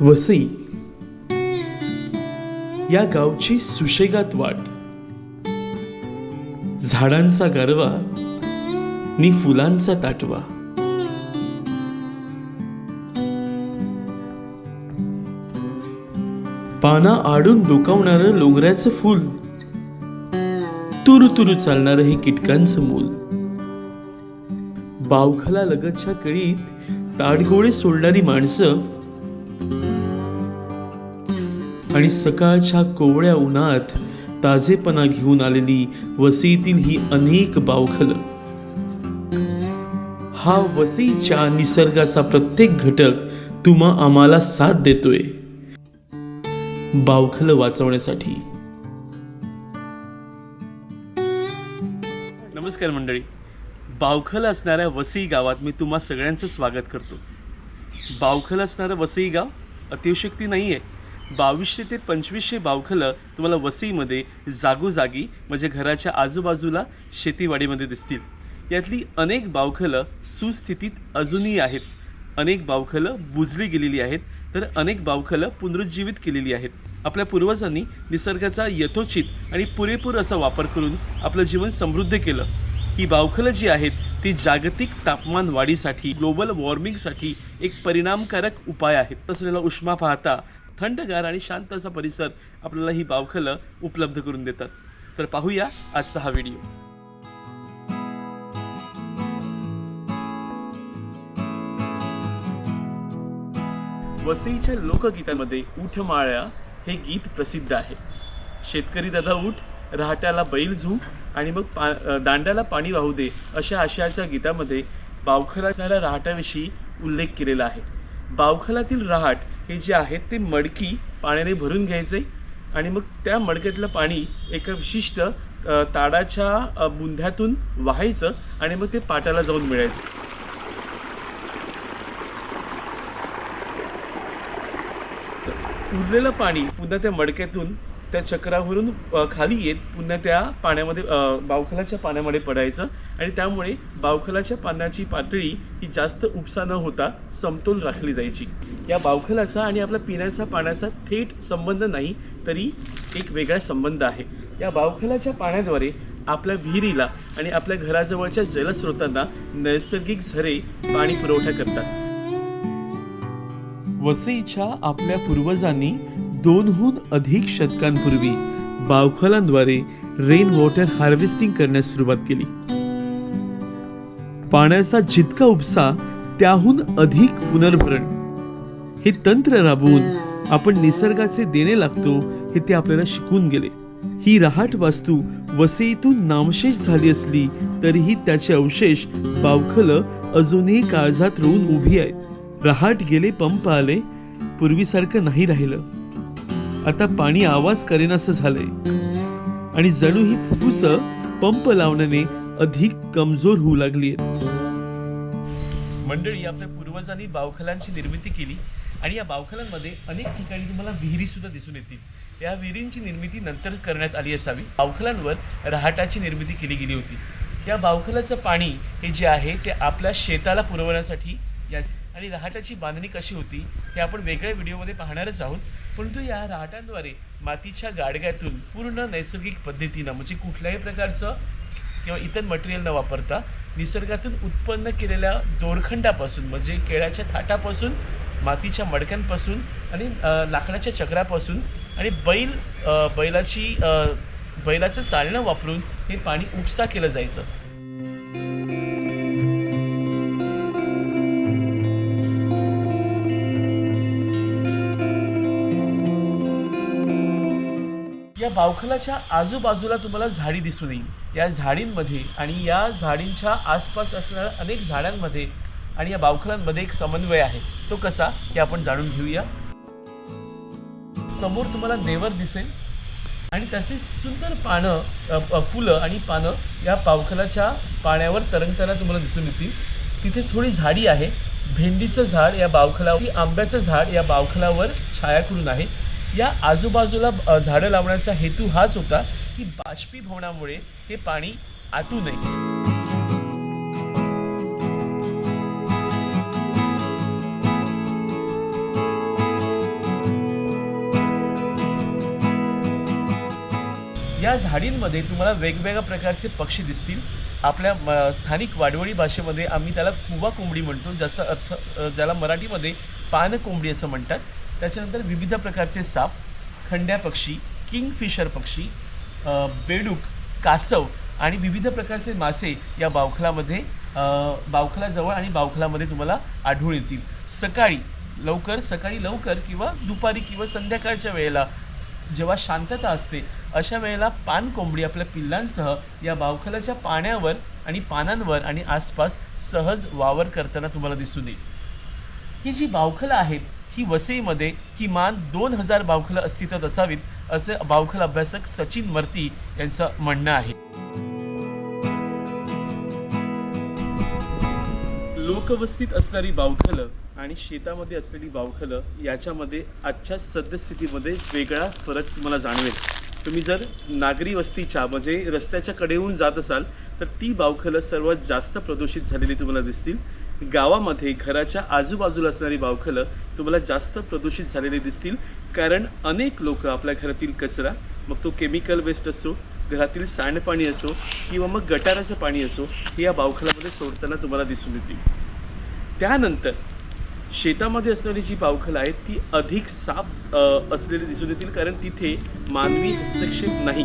वसई. या गावची सुशेगात वाट. झाडांचा गारवा नि फुलांचा ताटवा. पाना आडून डोकावणारं लोंगऱ्याचं फूल. तुरु तुरु चालणारं हे कीटकांचं मूल. बावखला लगतच्या कळीत ताडगोळे सोडणारी माणसं आणि सकाळच्या कोवळ्या उन्हात ताजेपणा घेऊन आलेली वसईतील ही अनेक बावखलं. हा वसईच्या निसर्गाचा प्रत्येक घटक तुम्हा आम्हाला साथ देतोय. बावखलं वाचवण्यासाठी. नमस्कार मंडळी. बावखल असणाऱ्या वसई गावात मी तुम्हा सगळ्यांचं स्वागत करतो. बावखल असणारं वसई गाव अतिशक्ती नाही आहे बावीसशे ते पंचवीसशे बावखलं तुम्हाला वसईमध्ये जागोजागी म्हणजे घराच्या आजूबाजूला शेतीवाडीमध्ये दिसतील. यातली अनेक बावखलं सुस्थितीत अजूनही आहेत. अनेक बावखलं बुजली गेलेली आहेत. तर अनेक बावखलं पुनरुज्जीवित केलेली आहेत. आपल्या पूर्वजांनी निसर्गाचा यथोचित आणि पुरेपूर असा वापर करून आपलं जीवन समृद्ध केलं. ही बावखलं जी आहेत ती जागतिक तापमान वाढीसाठी ग्लोबल वॉर्मिंगसाठी एक परिणामकारक उपाय आहेत. असलेला उष्मा पाहता थंडगार आणि शांत असा परिसर आपल्याला ही बावखलं उपलब्ध करून देतात. तर पाहूया आजचा हा व्हिडिओ. वसईच्या लोकगीतामध्ये उठमाळ्या हे गीत प्रसिद्ध आहे. शेतकरी दादा उठ रहाट्याला बैल झू आणि मग पा दांड्याला पाणी वाहू दे अशा आशयाच्या गीतामध्ये बावखलाच्या रहाटाविषयी उल्लेख केलेला आहे. बावखलातील रहाट हे जे आहे ते मडकी पाण्याने भरून घ्यायचे आणि मग त्या मडक्यातलं पाणी एका विशिष्ट ताडाच्या बुंध्यातून वाहायचं आणि मग ते पाटाला जाऊन मिळायचं. उरलेलं पाणी पुन्हा त्या मडक्यातून त्या चक्रावरून खाली येत पुन्हा त्या पाण्यामध्ये बावखलाच्या पाण्यामध्ये पडायचं आणि त्यामुळे बावखलाच्या पाण्याची पातळी ही जास्त उपसा न होता समतोल राखली जायची. या बावखलाचा आणि आपल्या पिण्याचा पाण्याचा थेट संबंध नाही तरी एक वेगळा संबंध आहे. या बावखलाच्या पाण्याद्वारे आपल्या विहिरीला आणि आपल्या घराजवळच्या जलस्रोतांना नैसर्गिक झरे पाणी पुरवठा करतात. वसईच्या आपल्या पूर्वजांनी दोनहून अधिक शतकांपूर्वी बावखलांद्वारे रेन वॉटर हार्वेस्टिंग करण्यास सुरुवात केली. पाण्याचा जितका उपसा त्याहून अधिक पुनर्भरण हे तंत्र राबवून आपण निसर्गाचे देणे लागतो हे ते आपल्याला शिकून गेले. ही रहाट वास्तू वसईतून नामशेष झाली असली तरीही त्याचे अवशेष बावखलं अजूनही काळजात रोवून उभी आहेत. रहाट गेले पंप आले पूर्वीसारखं नाही राहिलं. आता पाणी आवाज करेनासं झालंय. आणि जणू ही फुफ्फुस पंप लावण्याने अधिक कमजोर होऊ लागली मंडळी आपल्या पूर्वजांनी बावखलांची निर्मिती केली. आणि या बावखलांमध्ये अनेक ठिकाणी तुम्हाला विहिरी सुद्धा दिसून येतील. या विहिरींची निर्मिती नंतर करण्यात आली असावी. बावखलांवर रहाटाची निर्मिती केली गेली होती. या बावखलाचं पाणी हे जे आहे ते आपल्या शेताला पुरवण्यासाठी या आणि रहाटाची बांधणी कशी होती हे आपण वेगळ्या व्हिडिओमध्ये पाहणारच आहोत. परंतु या रहाटांद्वारे मातीच्या गाडग्यातून पूर्ण नैसर्गिक पद्धतीनं म्हणजे कुठल्याही प्रकारचं किंवा इतर मटेरियल न वापरता निसर्गातून उत्पन्न केलेल्या दोरखंडापासून म्हणजे केळ्याच्या थाटापासून मातीच्या मडक्यांपासून आणि लाकडाच्या चक्रापासून आणि बैल बैलाची बैलाचं चालणं वापरून हे पाणी उपसा केलं जायचं. या बावखलाच्या आजूबाजूला तुम्हाला झाडी दिसून येईल. या झाडींमध्ये आणि या झाडींच्या आसपास असणाऱ्या अनेक झाडांमध्ये आणि या बावखलांमध्ये एक समन्वय आहे. तो कसा हे आपण जाणून घेऊया. समोर तुम्हाला नेवर दिसेल. आणि त्याचे सुंदर पानं फुलं आणि पानं या बावखलाच्या पाण्यावर तरंगताना तुम्हाला दिसून येतील. तिथे थोडी झाडी आहे. भेंडीचं झाड या बावखलावर आंब्याचं झाड या बावखलावर छाया करून आहे. या आजूबाजूला झाडं लावण्याचा हेतू हाच होता की बाष्पीभवनामुळे हे पाणी आटू नये. या झाडींमध्ये तुम्हाला वेगवेगळ्या प्रकारचे पक्षी दिसतील. आपल्या म- स्थानिक वाडवळी भाषेमध्ये आम्ही त्याला कुवा कोंबडी म्हणतो ज्याचा अर्थ ज्याला मराठीमध्ये पान कोंबडी असं म्हणतात. त्याच्यानंतर विविध प्रकारचे साप खंड्या पक्षी किंगफिशर पक्षी बेडूक कासव आणि विविध प्रकारचे मासे या बावखलामध्ये बावखलाजवळ आणि बावखलामध्ये तुम्हाला आढळून येतील. सकाळी लवकर सकाळी लवकर किंवा दुपारी किंवा संध्याकाळच्या वेळेला जेव्हा शांतता असते अशा वेळेला पान कोंबडी आपल्या पिल्लांसह या बावखलाच्या पाण्यावर आणि पानांवर आणि आसपास सहज वावर करताना तुम्हाला दिसून येईल. ही जी बावखलं आहेत ही वसईमध्ये किमान दोन हजार बावखलं अस्तित्वात असावीत असे बावखल अभ्यासक सचिन मर्ती यांचं म्हणणं आहे. लोकवस्तीत असणारी बावखलं आणि शेतामध्ये असलेली बावखलं याच्यामध्ये आजच्या सद्यस्थितीमध्ये वेगळा फरक तुम्हाला जाणवेल. तुम्ही जर नागरी वस्तीच्या म्हणजे रस्त्याच्या कडेहून जात असाल तर ती बावखलं सर्वात जास्त प्रदूषित झालेली तुम्हाला दिसतील. गावामध्ये घराच्या आजूबाजूला असणारी बावखलं तुम्हाला जास्त प्रदूषित झालेली दिसतील. कारण अनेक लोक आपल्या घरातील कचरा मग तो केमिकल वेस्ट असो घरातील सांडपाणी असो किंवा मग गटाराचं पाणी असो हे या बावखलामध्ये सोडताना तुम्हाला दिसून येतील. त्यानंतर शेतामध्ये असणारी जी बावखल आहे ती अधिक साफ असलेली दिसून येतील कारण तिथे मानवी हस्तक्षेप नाही.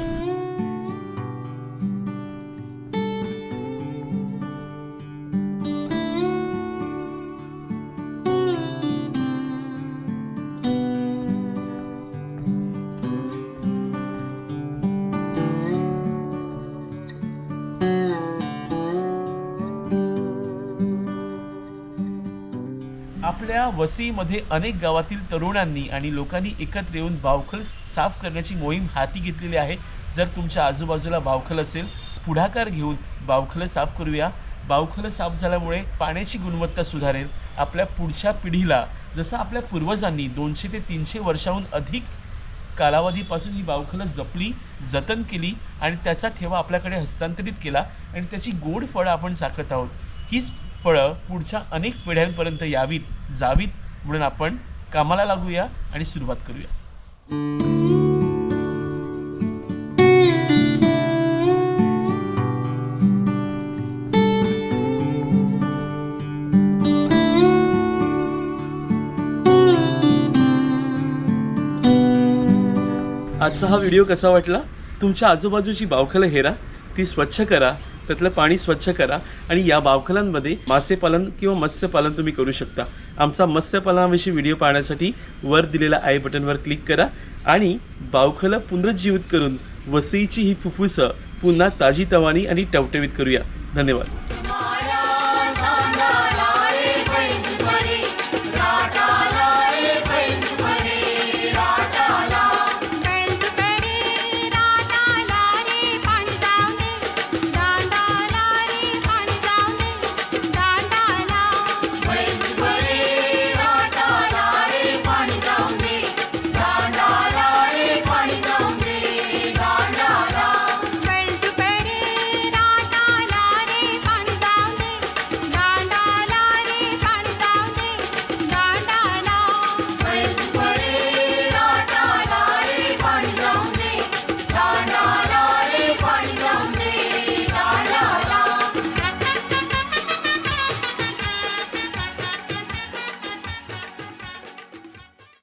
आपल्या वसईमध्ये अनेक गावातील तरुणांनी आणि लोकांनी एकत्र येऊन बावखल साफ करण्याची मोहीम हाती घेतलेली आहे. जर तुमच्या आजूबाजूला बावखल असेल पुढाकार घेऊन बावखलं साफ करूया. बावखलं साफ झाल्यामुळे पाण्याची गुणवत्ता सुधारेल. आपल्या पुढच्या पिढीला जसं आपल्या पूर्वजांनी दोनशे ते तीनशे वर्षाहून अधिक कालावधीपासून ही बावखलं जपली जतन केली आणि त्याचा ठेवा आपल्याकडे हस्तांतरित केला आणि त्याची गोड फळं आपण चाकत आहोत. हीच फळं पुढच्या अनेक पिढ्यांपर्यंत यावीत. जावीत म्हणून आपण कामाला लागूया आणि सुरुवात करूया. आजचा हा व्हिडिओ कसा वाटला? तुमच्या आजूबाजूची बावखलं हेरा ती स्वच्छ करा त्यातलं पाणी स्वच्छ करा आणि या बावखलांमध्ये मासेपालन किंवा मत्स्यपालन तुम्ही करू शकता. आमचा मत्स्यपालनाविषयी व्हिडिओ पाहण्यासाठी वर दिलेल्या आय बटनवर क्लिक करा आणि बावखलं पुनरुज्जीवित करून वसईची ही फुफ्फुसं पुन्हा ताजी तवानी आणि टवटवीत करूया. धन्यवाद.